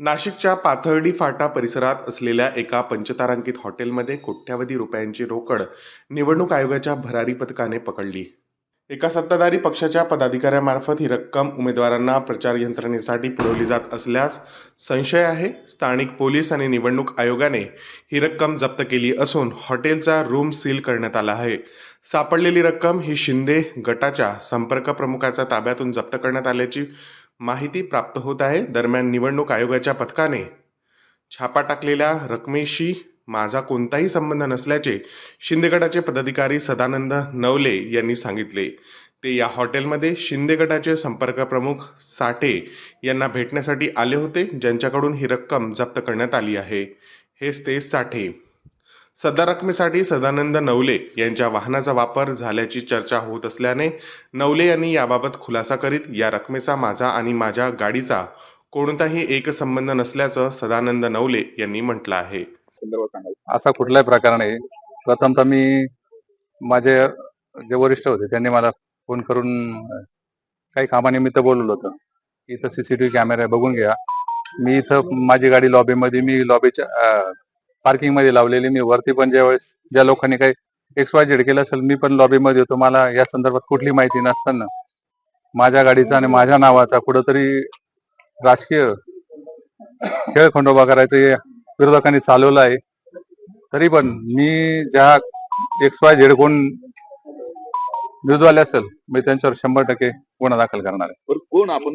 नाशिकच्या पाथर्डी फाटा परिसरात असलेल्या एका पंचतारांकित हॉटेलमध्ये कोट्यावधी रुपयांची रोकड निवडणूक आयोगाच्या भरारी पथकाने पकडली. एका सत्ताधारी पक्षाच्या पदाधिकाऱ्यामार्फत ही रक्कम उमेदवारांना प्रचार यंत्रणेसाठी पुरवली जात असल्यास संशय आहे. स्थानिक पोलीस आणि निवडणूक आयोगाने ही रक्कम जप्त केली असून हॉटेलचा रूम सील करण्यात आला आहे. सापडलेली रक्कम ही शिंदे गटाच्या संपर्क प्रमुखाच्या ताब्यातून जप्त करण्यात आल्याची माहिती प्राप्त होत आहे. दरम्यान निवडणूक आयोगाच्या पथकाने छापा टाकलेल्या रकमेशी माझा कोणताही संबंध नसल्याचे शिंदे गटाचे पदाधिकारी सदानंद नवले यांनी सांगितले. ते या हॉटेलमध्ये शिंदे गटाचे संपर्क प्रमुख साठे यांना भेटण्यासाठी आले होते ज्यांच्याकडून ही रक्कम जप्त करण्यात आली आहे. हेच ते साठे. सदर रकमेसाठी सदानंद नवले यांच्या वाहनाचा वापर झाल्याची चर्चा होत असल्याने नवले यांनी याबाबत खुलासा करीत या रकमेचा माझा आणि माझ्या गाडीचा कोणताही एक संबंध नसल्याचं सदानंद नवले यांनी म्हटलं आहे. असा कुठलाही प्रकार नाही प्रथमतः मी माझे जे वरिष्ठ होते त्यांनी मला फोन करून काही कामानिमित्त बोलवलं होतं. इथं सीसीटीव्ही कॅमेरा बघून घ्या. मी इथं माझी गाडी लॉबीमध्ये मी लॉबीच्या पार्किंगमध्ये लावलेली मी. वरती पण ज्या वेळेस ज्या लोकांनी काही एक्स वाय झेड केलं असेल मी पण लॉबी मध्ये होतो. मला या संदर्भात कुठली माहिती नसताना. माझ्या गाडीचा आणि माझ्या नावाचा कुठंतरी राजकीय खेळ खंडोबा करायचं हे विरोधकांनी चालवलं आहे. तरी पण मी ज्या एक्स वाय झेड कोण न्यूजवाले असेल मी त्यांच्यावर शंभर टक्के गुन्हा दाखल करणार आहे. कोण? आपण